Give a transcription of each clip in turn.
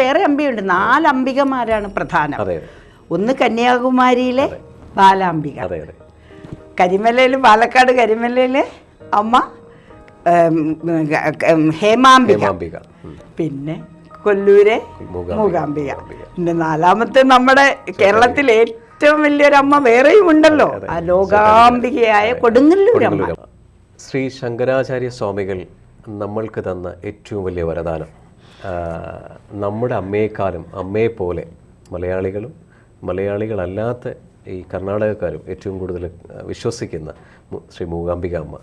വേറെ അംബികയുണ്ട് നാല് അംബികമാരാണ് പ്രധാനം. ഒന്ന് കന്യാകുമാരിയിലെ ബാലാംബിക. കരിമലയിൽ പാലക്കാട് കരിമലയിലെ അമ്മ ഹേമാംബിക. പിന്നെ കൊല്ലൂരെ മൂകാംബിക. പിന്നെ നാലാമത്തെ നമ്മുടെ കേരളത്തിൽ ഏറ്റവും വലിയൊരു അമ്മ വേറെയും ഉണ്ടല്ലോ. ആ ലോകാംബികയായ കൊടുങ്ങല്ലൂരമ്മ. ശ്രീ ശങ്കരാചാര്യ സ്വാമികൾ നമ്മൾക്ക് തന്ന ഏറ്റവും വലിയ വരദാനം. നമ്മുടെ അമ്മയെക്കാളും അമ്മയെ പോലെ മലയാളികളും മലയാളികളല്ലാത്ത ഈ കർണാടകക്കാരും ഏറ്റവും കൂടുതൽ വിശ്വസിക്കുന്ന ശ്രീ മൂകാംബിക അമ്മ.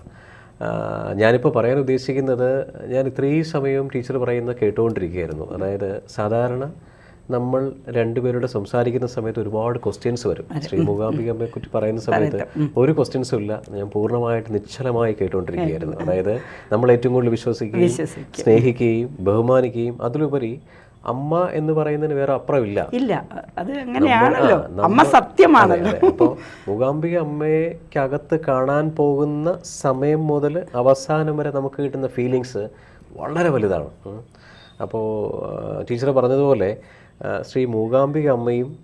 ഞാനിപ്പോൾ പറയാൻ ഉദ്ദേശിക്കുന്നത് ഞാൻ ഇത്രയും സമയവും ടീച്ചർ പറയുന്ന കേട്ടുകൊണ്ടിരിക്കുകയായിരുന്നു. അതായത് സാധാരണ നമ്മൾ രണ്ടുപേരുടെ സംസാരിക്കുന്ന സമയത്ത് ഒരുപാട് ക്വസ്റ്റ്യൻസ് വരും. ശ്രീ മൂകാംബികമ്മയെ കുറിച്ച് പറയുന്ന സമയത്ത് ഒരു ക്വസ്റ്റ്യൻസും ഇല്ല. ഞാൻ പൂർണമായിട്ട് നിശ്ചലമായി കേട്ടുകൊണ്ടിരിക്കുകയായിരുന്നു അതായത് നമ്മൾ ഏറ്റവും കൂടുതൽ വിശ്വസിക്കുകയും സ്നേഹിക്കുകയും ബഹുമാനിക്കുകയും അതിലുപരി അമ്മ എന്ന് പറയുന്നതിന് വേറെ അപ്പുറമില്ല. ഇല്ല. അത് അങ്ങനെയാണല്ലോ. അമ്മ സത്യമാണല്ലോ. അപ്പോൾ മൂകാംബിക അമ്മയ്ക്കകത്ത് കാണാൻ പോകുന്ന സമയം മുതൽ അവസാനം വരെ നമുക്ക് കിട്ടുന്ന ഫീലിങ്സ് വളരെ വലുതാണ്. അപ്പോൾ ടീച്ചർ പറഞ്ഞതുപോലെ ശ്രീ മൂകാംബിക അമ്മയും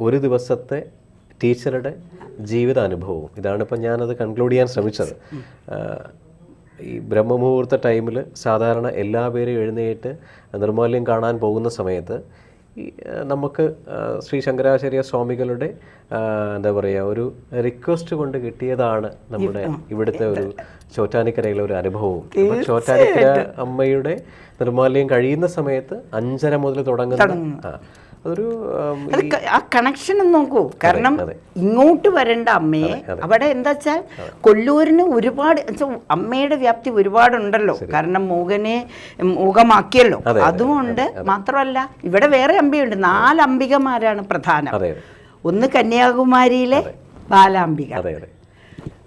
ഒരു ദിവസത്തെ ടീച്ചറുടെ ജീവിതാനുഭവവും. ഇതാണ് ഞാനത് കൺക്ലൂഡ് ചെയ്യാൻ ശ്രമിച്ചത്. ഈ ബ്രഹ്മമുഹൂർത്ത ടൈമിൽ സാധാരണ എല്ലാ പേരും എഴുന്നേറ്റ് നിർമ്മാല്യം കാണാൻ പോകുന്ന സമയത്ത് നമുക്ക് ശ്രീ ശങ്കരാചാര്യ സ്വാമികളുടെ എന്താ പറയുക ഒരു റിക്വസ്റ്റ് കൊണ്ട് കിട്ടിയതാണ് നമ്മുടെ ഇവിടുത്തെ ഒരു ചോറ്റാനിക്കരയിലെ ഒരു അനുഭവവും. ചോറ്റാനിക്കര അമ്മയുടെ നിർമ്മാല്യം കഴിയുന്ന സമയത്ത് അഞ്ചര മുതൽ തുടങ്ങുന്ന അതൊരു ആം, കണക്ഷൻ നോക്കൂ. കാരണം ഇങ്ങോട്ട് വരേണ്ട അമ്മയെ അവിടെ എന്താ വെച്ചാൽ കൊല്ലൂരിന് ഒരുപാട് അമ്മയുടെ വ്യാപ്തി ഒരുപാടുണ്ടല്ലോ. കാരണം മൂകനെ മൂകമാക്കിയല്ലോ. അതുകൊണ്ട് മാത്രമല്ല ഇവിടെ വേറെ അമ്പിയുണ്ട് നാല് അംബികമാരാണ് പ്രധാനം. ഒന്ന് കന്യാകുമാരിയിലെ ബാലാംബിക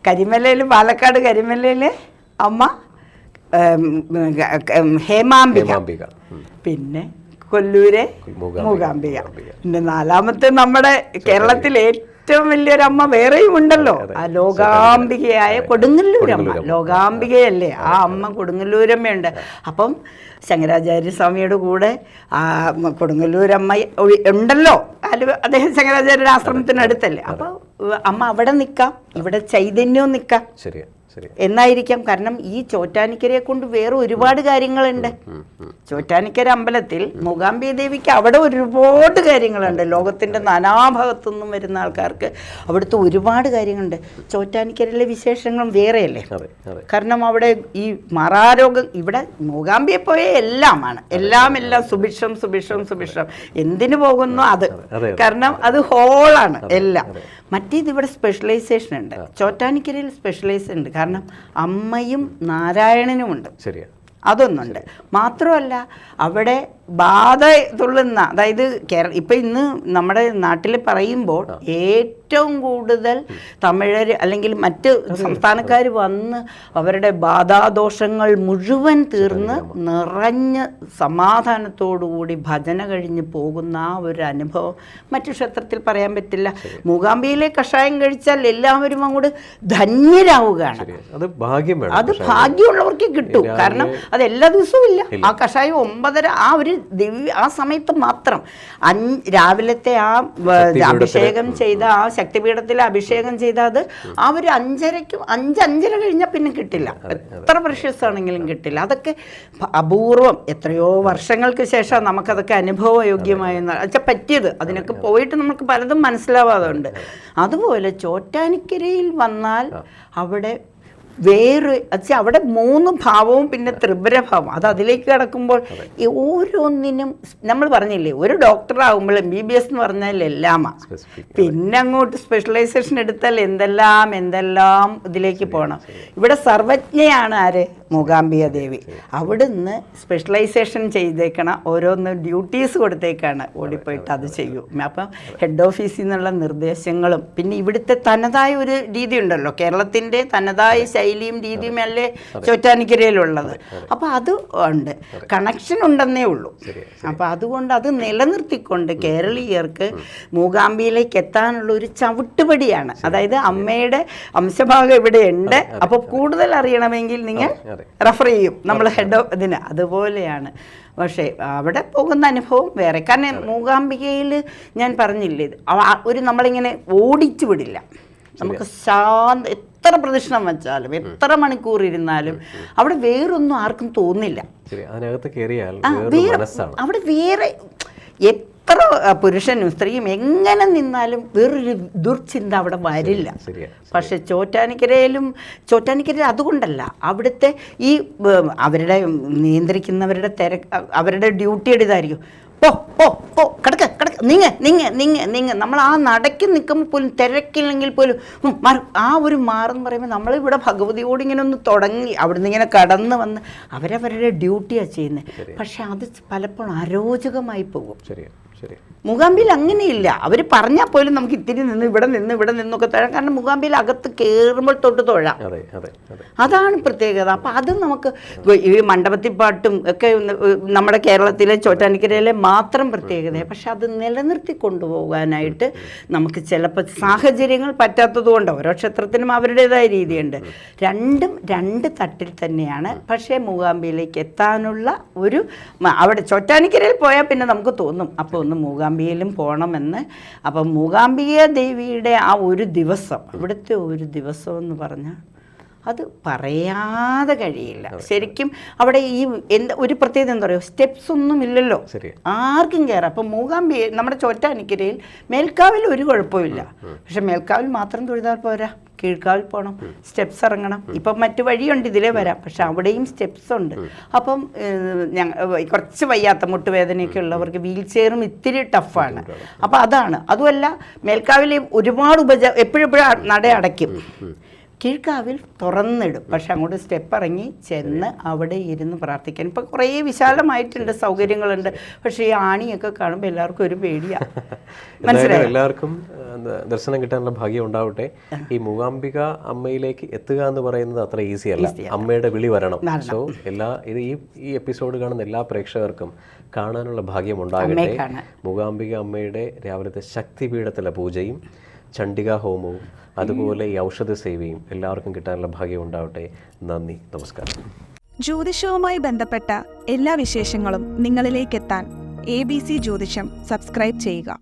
കരിമലയിൽ പാലക്കാട് കരിമലയിലെ അമ്മ ഹേമാംബിക പിന്നെ കൊല്ലൂരെ മൂകാംബിക. പിന്നെ നാലാമത്തെ നമ്മുടെ കേരളത്തിൽ ഏറ്റവും വലിയൊരു അമ്മ വേറെയും ഉണ്ടല്ലോ. ആ ലോകാംബികയായ കൊടുങ്ങല്ലൂരമ്മ. ലോകാംബികയല്ലേ? ആ അമ്മ കൊടുങ്ങല്ലൂരമ്മയുണ്ട്. അപ്പം ശങ്കരാചാര്യ സ്വാമിയുടെ കൂടെ ആ കൊടുങ്ങല്ലൂരമ്മ ഉണ്ടല്ലോ. അല്ല അദ്ദേഹം ശങ്കരാചാര്യരുടെ ആശ്രമത്തിനടുത്തല്ലേ. അപ്പോൾ അമ്മ അവിടെ നിൽക്കാം. ഇവിടെ ചൈതന്യവും നിൽക്കാം. ശരിയാണ് ശരിയാ. എന്നായിരിക്കാം. കാരണം ഈ ചോറ്റാനിക്കരയെ കൊണ്ട് വേറെ ഒരുപാട് കാര്യങ്ങളുണ്ട്. ചോറ്റാനിക്കര അമ്പലത്തിൽ മൂകാംബിക ദേവിക്ക് അവിടെ ഒരുപാട് കാര്യങ്ങളുണ്ട്. ലോകത്തിന്റെ നാനാഭാഗത്തു നിന്നും വരുന്ന ആൾക്കാർക്ക് അവിടുത്തെ ഒരുപാട് കാര്യങ്ങളുണ്ട്. ചോറ്റാനിക്കരയിലെ വിശേഷങ്ങളും വേറെയല്ലേ? കാരണം അവിടെ ഈ മറാരോഗം ഇവിടെ മൂകാംബിയെ പോയ എല്ലാമാണ്. എല്ലാം എല്ലാം സുഭിക്ഷം സുഭിക്ഷം സുഭിക്ഷം. എന്തിനു പോകുന്നു അത് കാരണം അത് ഹോളാണ് എല്ലാം. മറ്റേത് ഇവിടെ സ്പെഷ്യലൈസേഷൻ ഉണ്ട്. ചോറ്റാനിക്കരയിൽ സ്പെഷ്യലൈസ് ഉണ്ട്. കാരണം അമ്മയും നാരായണനുമുണ്ട്. ശരിയാണ് അതൊന്നുണ്ട്. മാത്രമല്ല അവിടെ ബാധ തുള്ളുന്ന അതായത് കേരള ഇപ്പം ഇന്ന് നമ്മുടെ നാട്ടിൽ പറയുമ്പോൾ ഏറ്റവും കൂടുതൽ തമിഴർ അല്ലെങ്കിൽ മറ്റ് സംസ്ഥാനക്കാർ വന്ന് അവരുടെ ബാധാദോഷങ്ങൾ മുഴുവൻ തീർന്ന് നിറഞ്ഞ് സമാധാനത്തോടുകൂടി ഭജന കഴിഞ്ഞ് പോകുന്ന ആ ഒരു അനുഭവം മറ്റു ക്ഷേത്രത്തിൽ പറയാൻ പറ്റില്ല. മൂകാംബിയിലെ കഷായം കഴിച്ചാൽ എല്ലാവരും അങ്ങോട്ട് ധന്യരാവുകയാണ്. അത് ഭാഗ്യം അത് ഭാഗ്യമുള്ളവർക്ക് കിട്ടും. കാരണം അത് എല്ലാ ദിവസവും ഇല്ല. ആ കഷായം ഒമ്പതര ആ ഒരു ദിവ്യ ആ സമയത്ത് മാത്രം. അഞ്ച് രാവിലത്തെ ആ അഭിഷേകം ചെയ്ത ആ ശക്തിപീഠത്തിൽ അഭിഷേകം ചെയ്ത അത് ആ ഒരു അഞ്ചരയ്ക്കും അഞ്ച് അഞ്ചര കഴിഞ്ഞാൽ പിന്നെ കിട്ടില്ല. എത്ര പ്രഷ്യസ് ആണെങ്കിലും കിട്ടില്ല. അതൊക്കെ അപൂർവം എത്രയോ വർഷങ്ങൾക്ക് ശേഷം നമുക്കതൊക്കെ അനുഭവയോഗ്യമായെന്ന് വെച്ചാൽ പറ്റിയത്. അതിനൊക്കെ പോയിട്ട് നമുക്ക് പലതും മനസ്സിലാവാതെ ഉണ്ട് അതുപോലെ ചോറ്റാനിക്കരയിൽ വന്നാൽ അവിടെ വേറെ വെച്ചാൽ അവിടെ മൂന്ന് ഭാവവും പിന്നെ ത്രിപുര ഭാവം അത് അതിലേക്ക് കടക്കുമ്പോൾ ഈ ഓരോന്നിനും നമ്മൾ പറഞ്ഞില്ലേ ഒരു ഡോക്ടർ ആകുമ്പോൾ എം ബി ബി എസ് എന്ന് പറഞ്ഞാൽ എല്ലാമാ. പിന്നെ അങ്ങോട്ട് സ്പെഷ്യലൈസേഷൻ എടുത്താൽ എന്തെല്ലാം എന്തെല്ലാം ഇതിലേക്ക് പോകണം ഇവിടെ സർവജ്ഞയാണ് ആര്? മൂകാംബിക ദേവി. അവിടുന്ന് സ്പെഷ്യലൈസേഷൻ ചെയ്തേക്കണ ഓരോന്ന് ഡ്യൂട്ടീസ് കൊടുത്തേക്കാണ് ഓടിപ്പോയിട്ട് അത് ചെയ്യൂ. അപ്പം ഹെഡ് ഓഫീസിൽ നിന്നുള്ള നിർദ്ദേശങ്ങളും പിന്നെ ഇവിടുത്തെ തനതായ ഒരു രീതി ഉണ്ടല്ലോ. കേരളത്തിന്റെ തനതായ ശൈലിയും രീതിയും അല്ലേ ചോറ്റാനിക്കരയിലുള്ളത്. അപ്പോൾ അത്. ഉണ്ട്. കണക്ഷൻ ഉണ്ടെന്നേ ഉള്ളൂ. അപ്പോൾ അതുകൊണ്ട് അത് നിലനിർത്തിക്കൊണ്ട് കേരളീയർക്ക് മൂകാംബിയിലേക്ക് എത്താനുള്ള ഒരു ചവിട്ടുപടിയാണ്. അതായത് അമ്മയുടെ അംശഭാഗം ഇവിടെ ഉണ്ട് അപ്പോൾ കൂടുതൽ അറിയണമെങ്കിൽ നിങ്ങൾ. റെഫർ ചെയ്യും. നമ്മൾ ഹെഡ് ഓഫ് ഇതിന്. അതുപോലെയാണ്. പക്ഷേ അവിടെ പോകുന്ന അനുഭവം വേറെ. കാരണം മൂകാംബികയിൽ ഞാൻ പറഞ്ഞില്ലേ ഒരു നമ്മളിങ്ങനെ ഓടിച്ചു വിടില്ല. നമുക്ക് ശാന്ത എത്ര പ്രദക്ഷിണം വെച്ചാലും എത്ര മണിക്കൂർ ഇരുന്നാലും അവിടെ വേറൊന്നും ആർക്കും തോന്നില്ല. അവിടെ വേറെ എത്ര പുരുഷനും സ്ത്രീയും എങ്ങനെ നിന്നാലും വേറൊരു ദുർചിന്ത അവിടെ വരില്ല. പക്ഷെ ചോറ്റാനിക്കരയിലും ചോറ്റാനിക്കര അതുകൊണ്ടല്ല അവിടുത്തെ ഈ അവരുടെ നിയന്ത്രിക്കുന്നവരുടെ തിരക്ക് അവരുടെ ഡ്യൂട്ടിയുടെ ഇതായിരിക്കും പോ പോ പോ കിടക്ക കിടക്ക നിങ്ങ നിങ്ങ നിങ്ങ നിങ്ങ. നമ്മൾ ആ നടക്കി നിൽക്കുമ്പോൾ പോലും തിരക്കില്ലെങ്കിൽ പോലും ആ ഒരു മാറെന്ന് പറയുമ്പോൾ നമ്മളിവിടെ ഭഗവതിയോട് ഇങ്ങനെ ഒന്ന് തുടങ്ങി അവിടുന്ന് ഇങ്ങനെ കടന്ന് വന്ന് അവരവരുടെ ഡ്യൂട്ടിയാണ് ചെയ്യുന്നത്. പക്ഷെ അത് പലപ്പോഴും അരോചകമായി പോകും. ശരിയാ. മൂകാംബിയിൽ അങ്ങനെയില്ല. അവർ പറഞ്ഞാൽ പോലും നമുക്ക് ഇത്തിരി നിന്ന് ഇവിടെ നിന്ന് ഇവിടെ നിന്നൊക്കെ തൊഴാം. കാരണം മൂകാംബിയിൽ അകത്ത് കയറുമ്പോൾ തൊട്ട് തൊഴാം. അതെ അതെ അതെ. അതാണ് പ്രത്യേകത. അപ്പം അത് നമുക്ക് ഈ മണ്ഡപത്തിൽ പാട്ടും ഒക്കെ നമ്മുടെ കേരളത്തിലെ ചോറ്റാനിക്കരയിലെ മാത്രം പ്രത്യേകത പക്ഷെ അത് നിലനിർത്തി കൊണ്ടുപോകാനായിട്ട് നമുക്ക് ചിലപ്പോൾ സാഹചര്യങ്ങൾ പറ്റാത്തത് കൊണ്ട് ഓരോ ക്ഷേത്രത്തിനും അവരുടേതായ രീതിയുണ്ട്. രണ്ടും രണ്ട് തട്ടിൽ തന്നെയാണ്. പക്ഷേ മൂകാംബിയിലേക്ക് എത്താനുള്ള ഒരു അവിടെ ചോറ്റാനിക്കരയിൽ പോയാൽ പിന്നെ നമുക്ക് തോന്നും. അപ്പോൾ ഒന്ന് മൂകാംബികയിലും പോകണമെന്ന്. അപ്പം മൂകാംബിക ദേവിയുടെ ആ ഒരു ദിവസം ഇവിടുത്തെ ഒരു ദിവസം എന്ന് പറഞ്ഞാൽ അത് പറയാതെ കഴിയില്ല. ശരിക്കും അവിടെ ഈ എന്ത് ഒരു പ്രത്യേകത എന്താ പറയുക? സ്റ്റെപ്സ് ഒന്നും ഇല്ലല്ലോ. ആർക്കും കയറാം അപ്പം മൂകാംബി നമ്മുടെ ചോറ്റാനിക്കരയിൽ മേൽക്കാവിൽ ഒരു കുഴപ്പമില്ല പക്ഷെ മേൽക്കാവിൽ മാത്രം തൊഴുതാൽ പോരാ. കീഴ്ക്കാവിൽ പോകണം സ്റ്റെപ്സ് ഇറങ്ങണം. ഇപ്പം മറ്റു വഴിയുണ്ട് ഇതിലേ വരാം. പക്ഷെ അവിടെയും സ്റ്റെപ്സ് ഉണ്ട്. അപ്പം ഞങ്ങൾ കുറച്ച് വയ്യാത്ത മുട്ടുവേദനയൊക്കെ ഉള്ളവർക്ക് വീൽ ചെയറും ഇത്തിരി ടഫാണ് അപ്പം അതാണ്. അതുമല്ല മേൽക്കാവിൽ ഒരുപാട് ഉപജ എപ്പോഴെപ്പോഴും നട അടയ്ക്കും. കീഴ്ക്കാവിൽ തുറന്നിടും. പക്ഷെ അങ്ങോട്ട് സ്റ്റെപ്പ് ഇറങ്ങി ചെന്ന് അവിടെ ഇരുന്ന് പ്രാർത്ഥിക്കാൻ. ഇപ്പം കുറേ വിശാലമായിട്ടുണ്ട് സൗകര്യങ്ങളുണ്ട്. പക്ഷേ ഈ ആണിയൊക്കെ കാണുമ്പോൾ എല്ലാവർക്കും ഒരു പേടിയാണ് മനസ്സിലായി? എല്ലാവർക്കും ദർശനം കിട്ടാനുള്ള ഭാഗ്യം ഉണ്ടാവട്ടെ. ഈ മൂകാംബിക അമ്മയിലേക്ക് എത്തുക എന്ന് പറയുന്നത് അത്ര ഈസി അല്ല. അമ്മയുടെ വിളി വരണം. സോ എല്ലാ ഇത് ഈ ഈ എപ്പിസോഡ് കാണുന്ന എല്ലാ പ്രേക്ഷകർക്കും കാണാനുള്ള ഭാഗ്യം ഉണ്ടാകട്ടെ. മൂകാംബിക അമ്മയുടെ രാവിലത്തെ ശക്തിപീഠത്തിലെ പൂജയും ചണ്ഡിക ഹോമവും അതുപോലെ ഈ ഔഷധ സേവയും എല്ലാവർക്കും കിട്ടാനുള്ള ഭാഗ്യം ഉണ്ടാവട്ടെ. നന്ദി നമസ്കാരം. ജ്യോതിഷവുമായി ബന്ധപ്പെട്ട എല്ലാ വിശേഷങ്ങളും നിങ്ങളിലേക്കെത്താൻ എ ബി സി ജ്യോതിഷം സബ്സ്ക്രൈബ് ചെയ്യുക.